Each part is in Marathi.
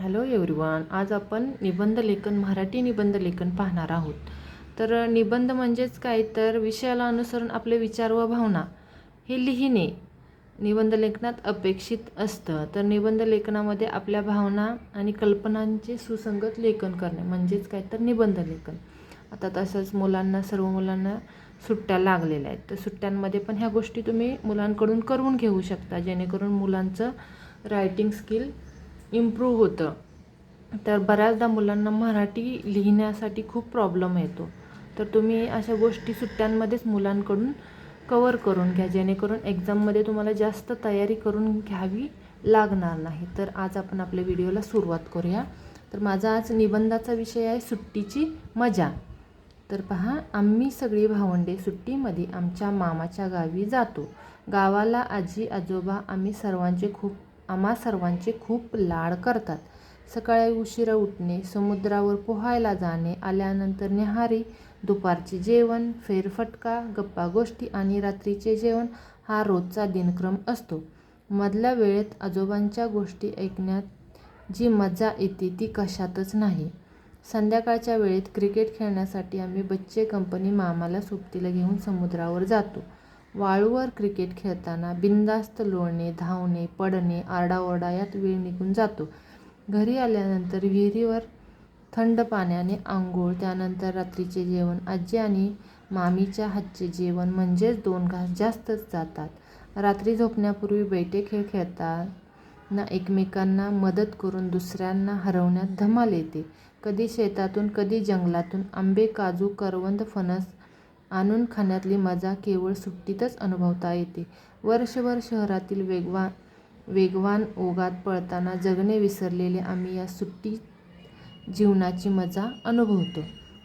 हॅलो एवरीवन आज आपण निबंध लेखन मराठी निबंध लेखन पाहणार आहोत. तर निबंध म्हणजेच काय? तर विषयाला अनुसरून आपले विचार व भावना हे लिहिणे. निबंध लेखनात अपेक्षित असतं. तर निबंध लेखनामध्ये आपल्या भावना आणि कल्पनांचे सुसंगत लेखन करणे म्हणजेच काय? तर निबंध लेखन. आता तसंच मुलांना सर्व मुलांना सुट्ट्या लागलेल्या आहेत. तर सुट्ट्यांमध्ये पण ह्या गोष्टी तुम्ही मुलांकडून करून घेऊ शकता. जेणेकरून मुलांचं रायटिंग स्किल इम्प्रूव्ह होतं. तर बऱ्याचदा मुलांना मराठी लिहिण्यासाठी खूप प्रॉब्लेम येतो. तर तुम्ही अशा गोष्टी सुट्ट्यांमध्येच मुलांकडून कवर करून घ्या जेणेकरून एक्झाममध्ये तुम्हाला जास्त तयारी करून घ्यावी लागणार नाही. तर आज आपण आपल्या व्हिडिओला सुरुवात करूया. तर माझा आज निबंधाचा विषय आहे सुट्टीची मजा. तर पहा आम्ही सगळी भावंडे सुट्टीमध्ये आमच्या मामाच्या गावी जातो. गावाला आजी आजोबा आम्ही सर्वांचे खूप आम्हा सर्वांचे खूप लाड करतात. सकाळी उशिरा उठणे समुद्रावर पोहायला जाणे आल्यानंतर न्याहारी दुपारचे जेवण फेरफटका गप्पा गोष्टी आणि रात्रीचे जेवण हा रोजचा दिनक्रम असतो. मधल्या वेळेत आजोबांच्या गोष्टी ऐकण्यात जी मजा येते ती कशातच नाही. संध्याकाळच्या वेळेत क्रिकेट खेळण्यासाठी आम्ही बच्चे कंपनी मामाला सोबतीला घेऊन समुद्रावर जातो. वाळूवर क्रिकेट खेळताना बिनधास्त लोळणे धावणे पडणे आरडाओरडा यात वेळ निघून जातो. घरी आल्यानंतर विहिरीवर थंड पाण्याने आंघोळ त्यानंतर रात्रीचे जेवण. आजी आणि मामीच्या हातचे जेवण म्हणजेच दोन घास जास्तच जातात. रात्री झोपण्यापूर्वी बैठे खेळ खेळताना एकमेकांना मदत करून दुसऱ्यांना हरवण्यात धमाल येते. कधी शेतातून कधी जंगलातून आंबे काजू करवंद फणस आणून खाण्यातली मजा केवळ सुट्टीतच अनुभवता येते. वर्षभर शहरातील वेगवान वेगवान ओघात पळताना जगणे विसरलेले आम्ही या सुट्टी जीवनाची मजा अनुभवतो.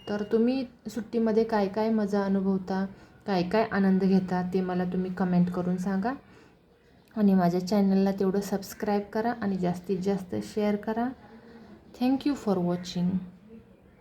तर तुम्ही सुट्टीमध्ये काय काय मजा अनुभवता काय काय आनंद घेता ते मला तुम्ही कमेंट करून सांगा. आणि माझ्या चॅनलला तेवढं सबस्क्राईब करा आणि जास्तीत जास्त शेअर करा. Thank you for watching